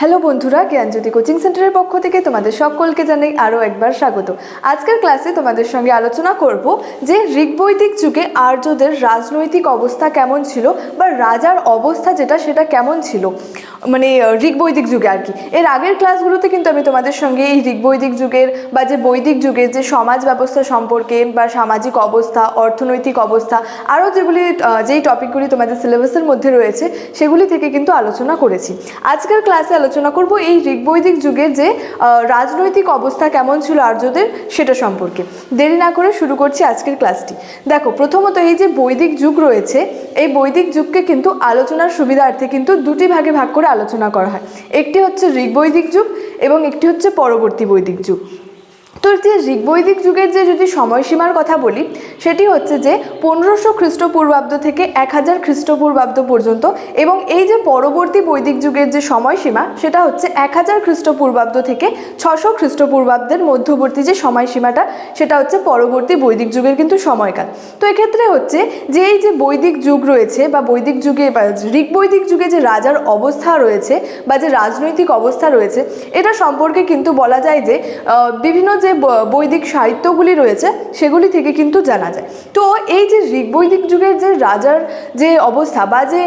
Hello বন্ধুরা, জ্ঞানজ্যোতি coaching সেন্টারের পক্ষ থেকে তোমাদের সকলকে জানাই আরও একবার স্বাগত। আজকের ক্লাসে তোমাদের সঙ্গে আলোচনা করব যে ঋগ্বৈদিক যুগে আর্যদের রাজনৈতিক অবস্থা কেমন ছিল বা রাজার অবস্থা যেটা সেটা কেমন ছিল। মানে ঋগ্বৈদিক যুগে আর কি। এর আগের ক্লাসগুলোতে কিন্তু আমি তোমাদের সঙ্গে এই ঋগ্বৈদিক যুগের বা যে বৈদিক যুগের যে সমাজ ব্যবস্থা সম্পর্কে বা সামাজিক অবস্থা, অর্থনৈতিক অবস্থা, আরও যেগুলি যেই টপিকগুলি তোমাদের সিলেবাসের মধ্যে রয়েছে, সেগুলি থেকে কিন্তু আলোচনা করেছি। আজকের ক্লাসে আলোচনা করব এই ঋগ্বৈদিক যুগের যে রাজনৈতিক অবস্থা কেমন ছিল আর্যদের সেটা সম্পর্কে। দেরি না করে শুরু করছি আজকের ক্লাসটি। দেখো, প্রথমত এই যে বৈদিক যুগ রয়েছে, এই বৈদিক যুগকে কিন্তু আলোচনার সুবিধার্থে কিন্তু দুটি ভাগে ভাগ করে আলোচনা করা হয়। একটি হচ্ছে ঋগ্বৈদিক যুগ এবং একটি হচ্ছে পরবর্তী বৈদিক যুগ। তো যে ঋগ্বৈদিক যুগের যে যদি সময়সীমার কথা বলি, সেটি হচ্ছে যে পনেরোশো খ্রিস্টপূর্বাব্দ থেকে এক হাজার খ্রিস্টপূর্বাব্দ পর্যন্ত এবং এই যে পরবর্তী বৈদিক যুগের যে সময়সীমা, সেটা হচ্ছে এক হাজার খ্রিস্টপূর্বাব্দ থেকে ছশো খ্রিস্টপূর্বাব্দের মধ্যবর্তী যে সময়সীমাটা, সেটা হচ্ছে পরবর্তী বৈদিক যুগের কিন্তু সময়কাল। তো এক্ষেত্রে হচ্ছে যে এই যে বৈদিক যুগ রয়েছে বা বৈদিক যুগে বা ঋগ্বৈদিক যুগে যে রাজার অবস্থা রয়েছে বা যে রাজনৈতিক অবস্থা রয়েছে, এটা সম্পর্কে কিন্তু বলা যায় যে বিভিন্ন যে বৈদিক সাহিত্যগুলি রয়েছে, সেগুলি থেকে কিন্তু জানা যায়। তো এই যে ঋগ্বৈদিক যুগের যে রাজার যে অবস্থা বা যে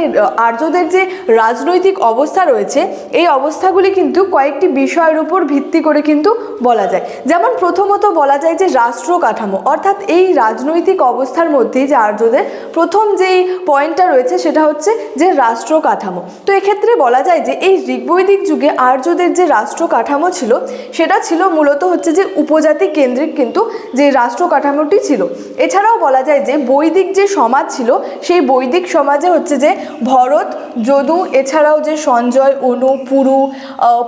আর্যদের যে রাজনৈতিক অবস্থা রয়েছে, এই অবস্থাগুলি কিন্তু কয়েকটি বিষয়ের উপর ভিত্তি করে কিন্তু বলা যায়। যেমন প্রথমত বলা যায় যে রাষ্ট্র কাঠামো, অর্থাৎ এই রাজনৈতিক অবস্থার মধ্যেই যে আর্যদের প্রথম যেই পয়েন্টটা রয়েছে, সেটা হচ্ছে যে রাষ্ট্র কাঠামো। তো এক্ষেত্রে বলা যায় যে এই ঋগ্বৈদিক যুগে আর্যদের যে রাষ্ট্র কাঠামো ছিল, সেটা ছিল মূলত হচ্ছে যে উপজাতি কেন্দ্রিক কিন্তু যে রাষ্ট্র কাঠামোটি ছিল। এছাড়াও বলা যায় যে বৈদিক যে সমাজ ছিল, সেই বৈদিক সমাজে হচ্ছে যে ভরত, যদু, এছাড়াও যে সঞ্জয়, অনু, পুরু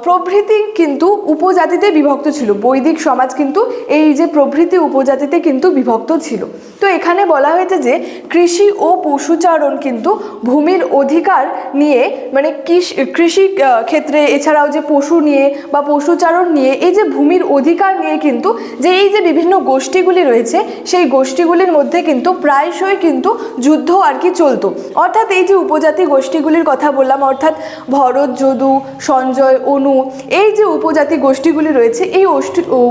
প্রভৃতি কিন্তু উপজাতিতে বিভক্ত ছিল। বৈদিক সমাজ কিন্তু এই যে প্রভৃতি উপজাতিতে কিন্তু বিভক্ত ছিল। তো এখানে বলা হয়েছে যে কৃষি ও পশুচারণ কিন্তু ভূমির অধিকার নিয়ে মানে কৃষি কৃষি ক্ষেত্রে এছাড়াও যে পশু নিয়ে বা পশুচারণ নিয়ে, এই যে ভূমির অধিকার নিয়ে কিন্তু যে এই যে বিভিন্ন গোষ্ঠীগুলি রয়েছে, সেই গোষ্ঠীগুলির মধ্যে কিন্তু প্রায়শই কিন্তু যুদ্ধ আর কি চলতো। অর্থাৎ এই যে উপজাতি গোষ্ঠীগুলির কথা বললাম, অর্থাৎ ভরত, যদু, সঞ্জয়, অনু, এই যে উপজাতি গোষ্ঠীগুলি রয়েছে, এই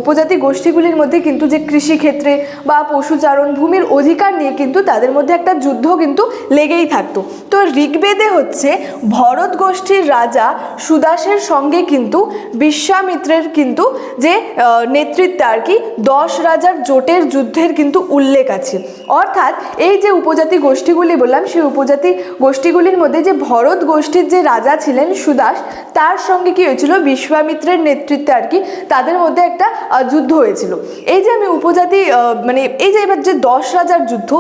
উপজাতি গোষ্ঠীগুলির মধ্যে কিন্তু যে কৃষিক্ষেত্রে বা পশুচারণ ভূমির অধিকার নিয়ে কিন্তু তাদের মধ্যে একটা যুদ্ধ কিন্তু লেগেই থাকতো। তো ঋগ্বেদে হচ্ছে, ভরত গোষ্ঠীর রাজা সুদাসের সঙ্গে কিন্তু, বিশ্বামিত্রের কিন্তু যে নেতৃত্বে আর কি দশ রাজার জোটের যুদ্ধের কিন্তু উল্লেখ আছে। অর্থাৎ এই যে উপজাতি গোষ্ঠীগুলি বললাম, সেই উপজাতি গোষ্ঠীগুলির মধ্যে যে ভরত গোষ্ঠীর যে রাজা ছিলেন সুদাস, তার সঙ্গে কি হয়েছিল? বিশ্বামিত্রের নেতৃত্বে আর কি তাদের মধ্যে একটা যুদ্ধ হয়েছিল। এই যে আমি উপজাতি মানে এই যে এবার যে দশ রাজার যুদ্ধ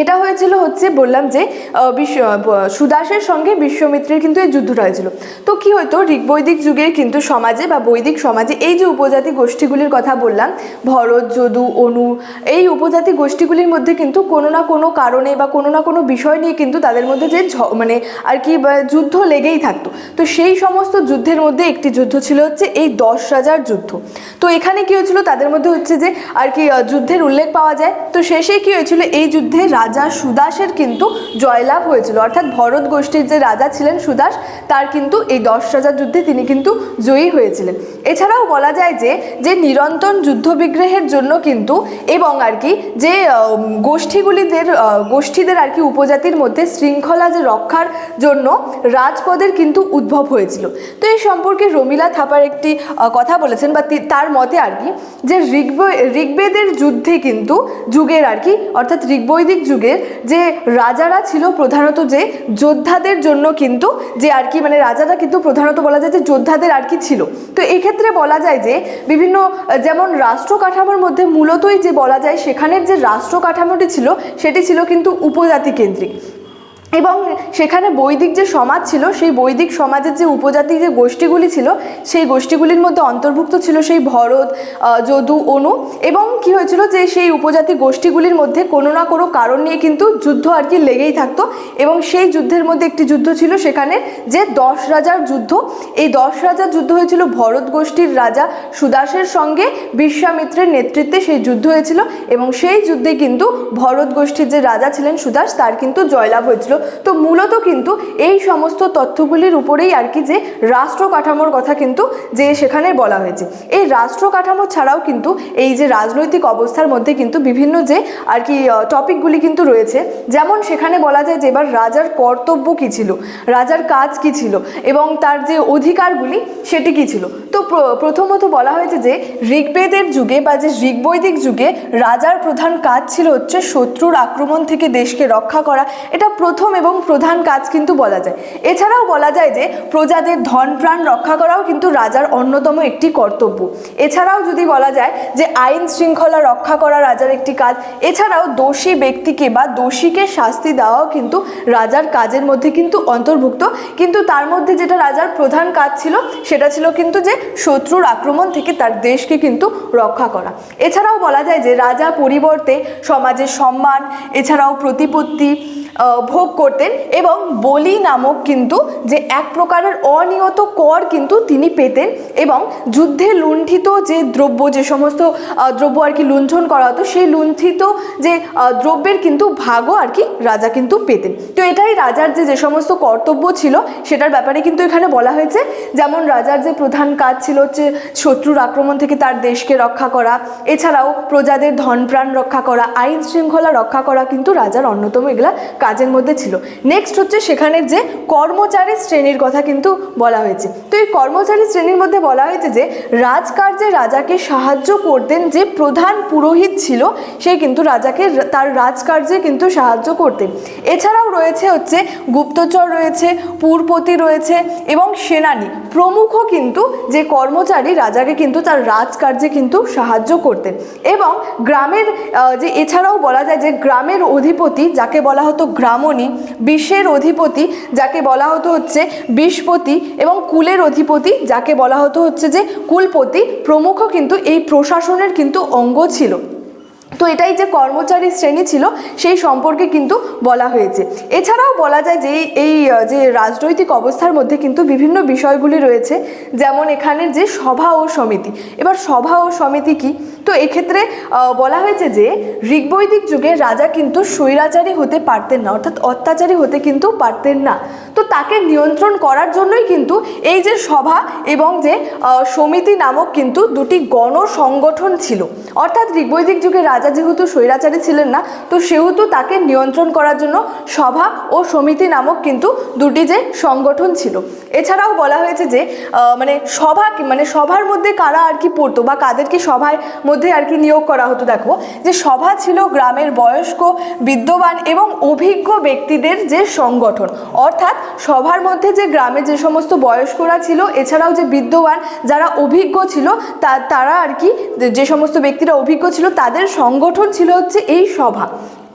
এটা হয়েছিল হচ্ছে বললাম যে বিশ্ব সুদাসের সঙ্গে বিশ্বমিত্রের কিন্তু এই যুদ্ধটা হয়েছিল। তো কি হতো ঋগ্বৈদিক যুগের কিন্তু সমাজে বা বৈদিক সমাজে এই যে উপজাতি গোষ্ঠীগুলির কথা বললাম, ভরত, যদু, অনু, এই উপজাতি গোষ্ঠীগুলির মধ্যে কিন্তু কোনো না কোনো কারণে বা কোনো না কোনো বিষয় নিয়ে কিন্তু তাদের মধ্যে যে মানে আর কি যুদ্ধ লেগেই থাকতো। তো সেই সমস্ত যুদ্ধের মধ্যে একটি যুদ্ধ ছিল হচ্ছে এই দশ রাজার যুদ্ধ। তো এখানে কি হয়েছিল, তাদের মধ্যে হচ্ছে যে আর কি যুদ্ধের উল্লেখ পাওয়া যায়। তো শেষে কি হয়েছিল, এই যুদ্ধে রাজা সুদাসের কিন্তু জয়লাভ হয়েছিল। অর্থাৎ ভরত গোষ্ঠীর যে রাজা ছিলেন সুদাস, তার কিন্তু এই দশ রাজার যুদ্ধে তিনি কিন্তু জয়ী হয়েছিলেন। এছাড়াও বলা যায় যে যে নিরন্তর যুদ্ধ বিগ্রহের জন্য কিন্তু এবং আর কি যে গোষ্ঠীগুলিদের গোষ্ঠীদের আর কি উপজাতির মধ্যে শৃঙ্খলা যে রক্ষার জন্য রাজপদের কিন্তু উদ্ভব হয়েছিল। তো এই সম্পর্কে রমিলা থাপার একটি কথা বলেছেন বা তার মতে আর কি যে ঋগ্ব, ঋগ্বেদের যুদ্ধে কিন্তু যুগের আর কি, অর্থাৎ ঋগ্বৈদিক যুগের যে রাজারা ছিল প্রধানত যে যোদ্ধাদের জন্য কিন্তু যে আর কি মানে রাজারা কিন্তু প্রধানত বলা যায় যে যোদ্ধাদের আর কি ছিল। তো এক্ষেত্রে বলা যায় যে বিভিন্ন, যেমন রাষ্ট্র কাঠামোর মধ্যে মূলতই যে বলা যায় সেখানের যে রাষ্ট্র কাঠামোটি ছিল, সেটি ছিল কিন্তু উপজাতি কেন্দ্রিক। এবং সেখানে বৈদিক যে সমাজ ছিল, সেই বৈদিক সমাজের যে উপজাতি যে গোষ্ঠীগুলি ছিল, সেই গোষ্ঠীগুলির মধ্যে অন্তর্ভুক্ত ছিল সেই ভরত যদু, অনু এবং কি হয়েছিল যে সেই উপজাতি গোষ্ঠীগুলির মধ্যে কোনো না কোনো কারণ নিয়ে কিন্তু যুদ্ধ আর কি লেগেই থাকতো এবং সেই যুদ্ধের মধ্যে একটি যুদ্ধ ছিল সেখানে যে দশ রাজার যুদ্ধ। এই দশ রাজার যুদ্ধ হয়েছিল ভরত গোষ্ঠীর রাজা সুদাসের সঙ্গে বিশ্বামিত্রের নেতৃত্বে সেই যুদ্ধ হয়েছিল এবং সেই যুদ্ধে কিন্তু ভরত গোষ্ঠীর যে রাজা ছিলেন সুদাস, তার কিন্তু জয়লাভ হয়েছিল। তো মূলত কিন্তু এই সমস্ত তথ্যগুলির উপরেই আর কি যে রাষ্ট্র কাঠামোর কথা কিন্তু যে সেখানে বলা হয়েছে। এই রাষ্ট্র কাঠামো ছাড়াও কিন্তু এই যে রাজনৈতিক অবস্থার মধ্যে কিন্তু বিভিন্ন যে আর কি টপিকগুলি কিন্তু রয়েছে। যেমন সেখানে বলা যায় যে এবার রাজার কর্তব্য কী ছিল? রাজার কাজ কী ছিল? এবং তার যে অধিকারগুলি সেটি কী ছিল? তো প্রথমত বলা হয়েছে যে ঋগ্বেদের যুগে বা যে ঋগ্বৈদিক যুগে রাজার প্রধান কাজ ছিল হচ্ছে শত্রুর আক্রমণ থেকে দেশকে রক্ষা করা। এটা প্রথম এবং প্রধান কাজ কিন্তু বলা যায়। এছাড়াও বলা যায় যে, প্রজাদের ধন প্রাণ রক্ষা করাও কিন্তু রাজার অন্যতম একটি কর্তব্য। এছাড়াও যদি বলা যায় যে, আইন শৃঙ্খলা রক্ষা করা রাজার একটি কাজ, এছাড়াও দোষী ব্যক্তিকে বা দোষীকে শাস্তি দেওয়াও কিন্তু রাজার কাজের মধ্যে কিন্তু অন্তর্ভুক্ত। কিন্তু তার মধ্যে যেটা রাজার প্রধান কাজ ছিল, সেটা ছিল কিন্তু যে, শত্রুর আক্রমণ থেকে তার দেশকে কিন্তু রক্ষা করা। এছাড়াও বলা যায় যে, রাজা পরিবর্তে সমাজের সম্মান, এছাড়াও প্রতিপত্তি ভোগ করতেন এবং বলি নামক কিন্তু যে এক প্রকারের অনিয়ত কর কিন্তু তিনি পেতেন এবং যুদ্ধে লুণ্ঠিত যে দ্রব্য, যে সমস্ত দ্রব্য আর কি লুণ্ঠন করা হতো, সেই লুণ্ঠিত যে দ্রব্যের কিন্তু ভাগও আর কি রাজা কিন্তু পেতেন। তো এটাই রাজার যে যে সমস্ত কর্তব্য ছিল, সেটার ব্যাপারে কিন্তু এখানে বলা হয়েছে। যেমন রাজার যে প্রধান কাজ ছিল হচ্ছে শত্রুর আক্রমণ থেকে তার দেশকে রক্ষা করা, এছাড়াও প্রজাদের ধন প্রাণ রক্ষা করা, আইন শৃঙ্খলা রক্ষা করা কিন্তু রাজার অন্যতম এগুলা কাজের মধ্যে ছিল নেক্সট হচ্ছে সেখানের যে কর্মচারী শ্রেণির কথা কিন্তু বলা হয়েছে। তো এই কর্মচারী শ্রেণির মধ্যে বলা হয়েছে যে, রাজকার্যে রাজাকে সাহায্য করতেন যে প্রধান পুরোহিত ছিল, সে কিন্তু রাজাকে তার রাজকার্যে কিন্তু সাহায্য করতেন। এছাড়াও রয়েছে হচ্ছে গুপ্তচর রয়েছে, পুরপতি রয়েছে এবং সেনানি। প্রমুখ কিন্তু যে কর্মচারী, রাজাকে কিন্তু তার রাজকার্যে কিন্তু সাহায্য করতেন। এবং গ্রামের যে এছাড়াও বলা যায় যে গ্রামের অধিপতি, যাকে বলা হতো গ্রামণী বিশ্বের অধিপতি, যাকে বলা হতো হচ্ছে বিষপতি এবং কুলের অধিপতি যাকে বলা হতো হচ্ছে যে কুলপতি প্রমুখ কিন্তু এই প্রশাসনের কিন্তু অঙ্গ ছিল। তো এটাই যে কর্মচারী শ্রেণি ছিল, সেই সম্পর্কে কিন্তু বলা হয়েছে। এছাড়াও বলা যায় যে এই- যে রাজনৈতিক অবস্থার মধ্যে কিন্তু বিভিন্ন বিষয়গুলি রয়েছে, যেমন এখানের যে সভা ও সমিতি। এবার সভা ও সমিতি কি? তো এক্ষেত্রে বলা হয়েছে যে ঋগ্বৈদিক যুগে রাজা কিন্তু স্বৈরাচারী হতে পারতেন না, অর্থাৎ অত্যাচারী হতে কিন্তু পারতেন না। তো তাকে নিয়ন্ত্রণ করার জন্যই কিন্তু এই যে সভা এবং যে সমিতি নামক কিন্তু দুটি গণ সংগঠন ছিল। অর্থাৎ ঋগ্বৈদিক যুগে রাজা যেহেতু স্বৈরাচারী ছিলেন না, তো সেহেতু তাকে নিয়ন্ত্রণ করার জন্য সভা ও সমিতি নামক কিন্তু দুটি যে সংগঠন ছিল। এছাড়াও বলা হয়েছে যে মানে সভা মানে সভার মধ্যে কারা আর কি পড়তো বা কাদেরকে সভার মধ্যে আর কি নিয়োগ করা হতো, দেখো। যে সভা ছিল গ্রামের বয়স্ক, বিদ্যমান এবং অভিজ্ঞ ব্যক্তিদের যে সংগঠন। অর্থাৎ সভার মধ্যে যে গ্রামে যে সমস্ত বয়স্করা ছিল, এছাড়াও যে বিদ্যমান যারা অভিজ্ঞ ছিল, তা, তারা আর কি যে- সমস্ত ব্যক্তিরা অভিজ্ঞ ছিল, তাদের সংগঠন ছিল হচ্ছে এই সভা।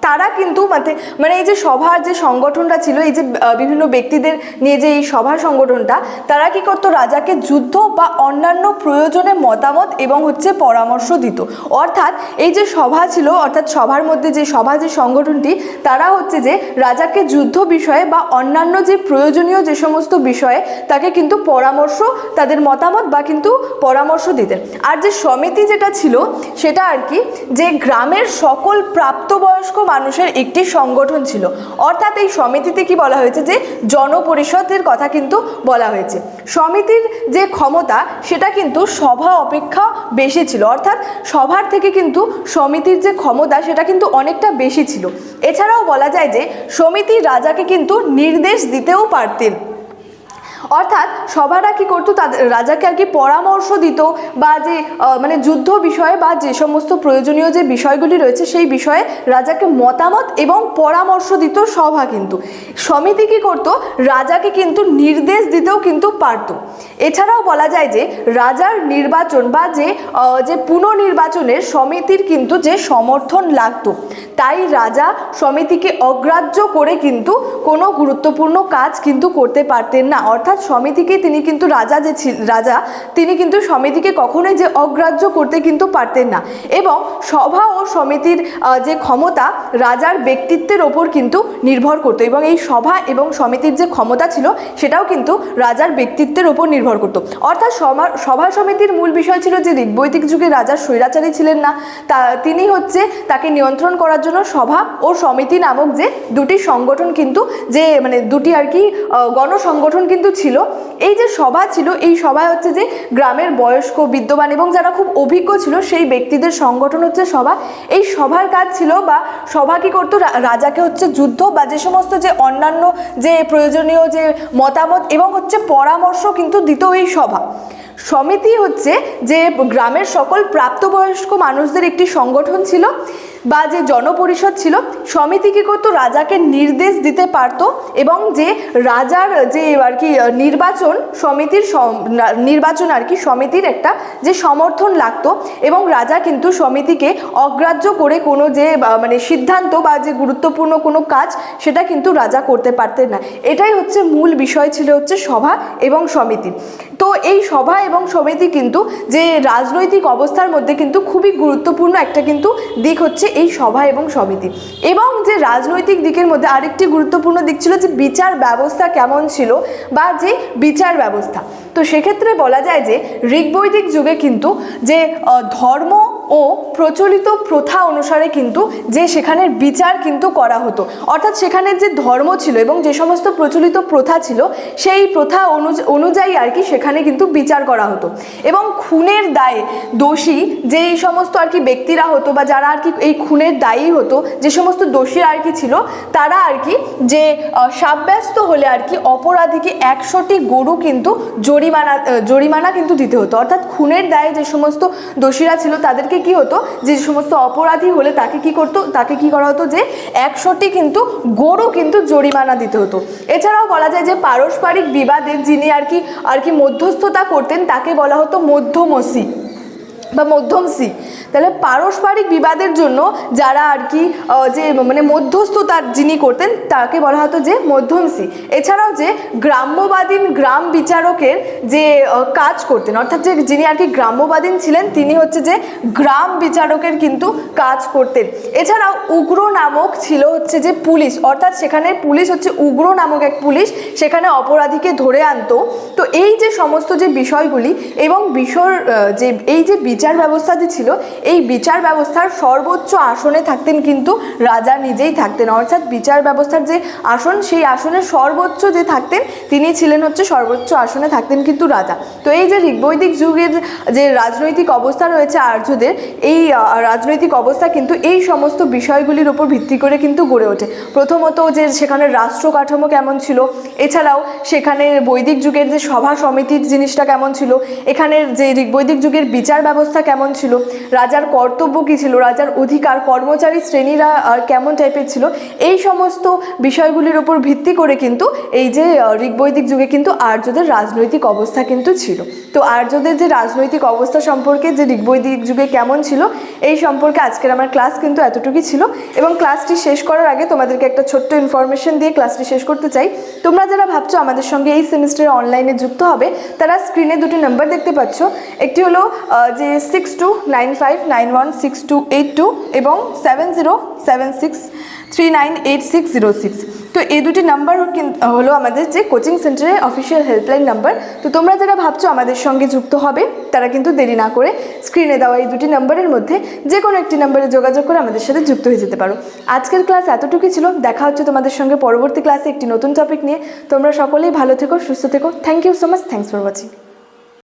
তারা কিন্তু মানে মানে এই যে সভার যে সংগঠনটা ছিল, এই যে বিভিন্ন ব্যক্তিদের নিয়ে যে এই সভা সংগঠনটা, তারা কি করতো? রাজাকে যুদ্ধ বা অন্যান্য প্রয়োজনে মতামত এবং হচ্ছে পরামর্শ দিত। অর্থাৎ এই যে সভা ছিল, অর্থাৎ সভার মধ্যে যে সভা, যে সংগঠনটি, তারা হচ্ছে যে রাজাকে যুদ্ধ বিষয়ে বা অন্যান্য যে প্রয়োজনীয় যে সমস্ত বিষয়ে তাকে কিন্তু পরামর্শ, তাদের মতামত বা কিন্তু পরামর্শ দিতেন। আর যে সমিতি যেটা ছিল, সেটা আর কি, যে গ্রামের সকল প্রাপ্তবয়স্ক মানুষের একটি সংগঠন ছিল। অর্থাৎ এই সমিতিতে কি বলা হয়েছে যে, জনপরিষদের কথা কিন্তু বলা হয়েছে। সমিতির যে ক্ষমতা, সেটা কিন্তু সভা অপেক্ষা বেশি ছিল। অর্থাৎ সভার থেকে কিন্তু সমিতির যে ক্ষমতা, সেটা কিন্তু অনেকটা বেশি ছিল। এছাড়াও বলা যায় যে সমিতি রাজাকে কিন্তু নির্দেশ দিতেও পারতেন। অর্থাৎ সভারা কি করতো তাদের, রাজাকে আর কি পরামর্শ দিত বা যে মানে যুদ্ধ বিষয়ে বা যে সমস্ত প্রয়োজনীয় যে বিষয়গুলি রয়েছে সেই বিষয়ে রাজাকে মতামত এবং পরামর্শ দিত সভা কিন্তু। সমিতি কি করতো? রাজাকে কিন্তু নির্দেশ দিতেও কিন্তু পারতো। এছাড়াও বলা যায় যে, রাজার নির্বাচন বা যে যে পুনর্নির্বাচনের সমিতির কিন্তু যে সমর্থন লাগতো, তাই রাজা সমিতিকে অগ্রাহ্য করে কিন্তু কোনো গুরুত্বপূর্ণ কাজ কিন্তু করতে পারতেন না। অর্থাৎ সমিতিকে তিনি কিন্তু রাজা যে রাজা, তিনি কিন্তু সমিতিকে কখনোই যে অগ্রাহ্য করতে কিন্তু পারতেন না। এবং সভা ও সমিতির যে ক্ষমতা রাজার ব্যক্তিত্বের ওপর কিন্তু নির্ভর করতো। এবং এই সভা এবং সমিতির যে ক্ষমতা ছিল, সেটাও কিন্তু রাজার ব্যক্তিত্বের ওপর নির্ভর করতো। অর্থাৎ সভা সভা সমিতির মূল বিষয় ছিল যে ঋগ্বৈদিক যুগে রাজার স্বৈরাচারী ছিলেন না। তা, তিনি হচ্ছে তাকে নিয়ন্ত্রণ করার জন্য সভা ও সমিতি নামক যে দুটি সংগঠন কিন্তু, যে মানে দুটি আর কি গণসংগঠন কিন্তু ছিল। এই যে সভা ছিল, এই সভায় হচ্ছে যে গ্রামের বয়স্ক বিদ্যমান এবং যারা খুব অভিজ্ঞ ছিল, সেই ব্যক্তিদের সংগঠন হচ্ছে সভা। এই সভার কাজ ছিল বা সভা কি করতো? রাজাকে হচ্ছে যুদ্ধ বা যে সমস্ত যে অন্যান্য যে প্রয়োজনীয় যে মতামত এবং হচ্ছে পরামর্শ কিন্তু দিত এই সভা। সমিতি হচ্ছে যে গ্রামের সকল প্রাপ্তবয়স্ক মানুষদের একটি সংগঠন ছিল। বা যে জনপরিষদ ছিল, সমিতি কী করতো? রাজাকে নির্দেশ দিতে পারতো এবং যে রাজার যে আর কি নির্বাচন, সমিতির নির্বাচন আর কি সমিতির একটা যে সমর্থন লাগতো এবং রাজা কিন্তু সমিতিকে অগ্রাহ্য করে কোনো যে মানে সিদ্ধান্ত বা যে গুরুত্বপূর্ণ কোনো কাজ, সেটা কিন্তু রাজা করতে পারতেন না। এটাই হচ্ছে মূল বিষয় ছিল হচ্ছে সভা এবং সমিতি। তো এই সভা এবং সমিতি কিন্তু যে রাজনৈতিক অবস্থার মধ্যে কিন্তু খুবই গুরুত্বপূর্ণ একটা কিন্তু দিক হচ্ছে এই সভা এবং সমিতি। এবং যে রাজনৈতিক দিকের মধ্যে আরেকটি গুরুত্বপূর্ণ দিক ছিল যে বিচার ব্যবস্থা কেমন ছিল বা যে বিচার ব্যবস্থা। তো সেক্ষেত্রে বলা যায় যে ঋগ্বৈদিক যুগে কিন্তু যে ধর্ম ও প্রচলিত প্রথা অনুসারে কিন্তু যে সেখানের বিচার কিন্তু করা হতো। অর্থাৎ সেখানের যে ধর্ম ছিল এবং যে সমস্ত প্রচলিত প্রথা ছিল, সেই প্রথা অনু- অনুযায়ী আর কি সেখানে কিন্তু বিচার করা হতো। এবং খুনের দায়ে দোষী যে সমস্ত আর কি ব্যক্তিরা হতো বা যারা আর কি এই খুনের দায়ী হতো, যে সমস্ত দোষী আর কি ছিল, তারা আর কি যে সাব্যস্ত হলে আর কি অপরাধীকে একশোটি গরু কিন্তু জরিমানা জরিমানা কিন্তু দিতে হতো। অর্থাৎ খুনের দায়ে যে সমস্ত দোষীরা ছিল, তাদেরকে কি হতো? যে সমস্ত অপরাধী হলে তাকে কি করতো? তাকে কি করা হতো? যে একশোটি কিন্তু গরু কিন্তু জরিমানা দিতে হতো। এছাড়াও বলা যায় যে পারস্পরিক বিবাদে যিনি আর কি আর কি মধ্যস্থতা করতেন, তাকে বলা হতো মধ্যমসি বা মধ্যমসি। তাহলে পারস্পরিক বিবাদের জন্য যারা আর কি যে মানে মধ্যস্থতার যিনি করতেন, তাকে বলা হতো যে মধ্যমসি। এছাড়াও যে গ্রাম্যবাদীন গ্রাম বিচারকের যে কাজ করতেন, অর্থাৎ যে যিনি আর কি গ্রাম্যবাদীন ছিলেন, তিনি হচ্ছে যে গ্রাম বিচারকের কিন্তু কাজ করতেন। এছাড়াও উগ্র নামক ছিল হচ্ছে যে পুলিশ, অর্থাৎ সেখানে পুলিশ হচ্ছে উগ্র নামক এক পুলিশ, সেখানে অপরাধীকে ধরে আনতো। তো এই যে সমস্ত যে বিষয়গুলি এবং বিষয় যে এই যে বিচার ব্যবস্থা যে ছিল এই বিচার ব্যবস্থার সর্বোচ্চ আসনে থাকতেন কিন্তু রাজা নিজেই থাকতেন। অর্থাৎ বিচার ব্যবস্থার যে আসন, সেই আসনের সর্বোচ্চ যে থাকতেন, তিনি ছিলেন হচ্ছে সর্বোচ্চ আসনে থাকতেন কিন্তু রাজা। তো এই যে ঋগ্বৈদিক যুগের যে রাজনৈতিক অবস্থা রয়েছে আর্যদের, এই রাজনৈতিক অবস্থা কিন্তু এই সমস্ত বিষয়গুলির উপর ভিত্তি করে কিন্তু গড়ে ওঠে। প্রথমত যে সেখানে রাষ্ট্র কাঠামো কেমন ছিল, এছাড়াও সেখানে বৈদিক যুগের যে সভা সমিতির জিনিসটা কেমন ছিল, এখানের যে ঋগ্বৈদিক যুগের বিচার ব্যবস্থা কেমন ছিল রাজার কর্তব্য কী ছিল? রাজার অধিকার, কর্মচারী শ্রেণীরা কেমন টাইপের ছিল? এই সমস্ত বিষয়গুলির উপর ভিত্তি করে কিন্তু এই যে ঋগ্বৈদিক যুগে কিন্তু আর্যদের রাজনৈতিক অবস্থা কিন্তু ছিল। তো আর্যদের যে রাজনৈতিক অবস্থা সম্পর্কে, যে ঋগ্বৈদিক যুগে কেমন ছিল, এই সম্পর্কে আজকের আমার ক্লাস কিন্তু এতটুকুই ছিল। এবং ক্লাসটি শেষ করার আগে তোমাদেরকে একটা ছোট্ট ইনফরমেশন দিয়ে ক্লাসটি শেষ করতে চাই। তোমরা যারা ভাবছ আমাদের সঙ্গে এই সেমিস্টারে অনলাইনে যুক্ত হবে, তারা স্ক্রিনে দুটি নাম্বার দেখতে পাচ্ছ। একটি হলো যে six two nine five nine one six two eight two এবং seven zero seven six three nine eight six zero six তো এই দুটি নাম্বার হলো আমাদের যে কোচিং সেন্টারের অফিসিয়াল হেল্পলাইন নাম্বার তো তোমরা যারা ভাবছ আমাদের সঙ্গে যুক্ত হবে, তারা কিন্তু দেরি না করে স্ক্রিনে দেওয়া এই দুটি নাম্বারের মধ্যে যে কোনো একটি নাম্বারে যোগাযোগ করে আমাদের সাথে যুক্ত হয়ে যেতে পারো। আজকের ক্লাস এতটুকুই ছিল। দেখা হচ্ছে তোমাদের সঙ্গে পরবর্তী ক্লাসে একটি নতুন টপিক নিয়ে। তোমরা সকলেই ভালো থেকো, সুস্থ থেকো। Thank you so much thanks for watching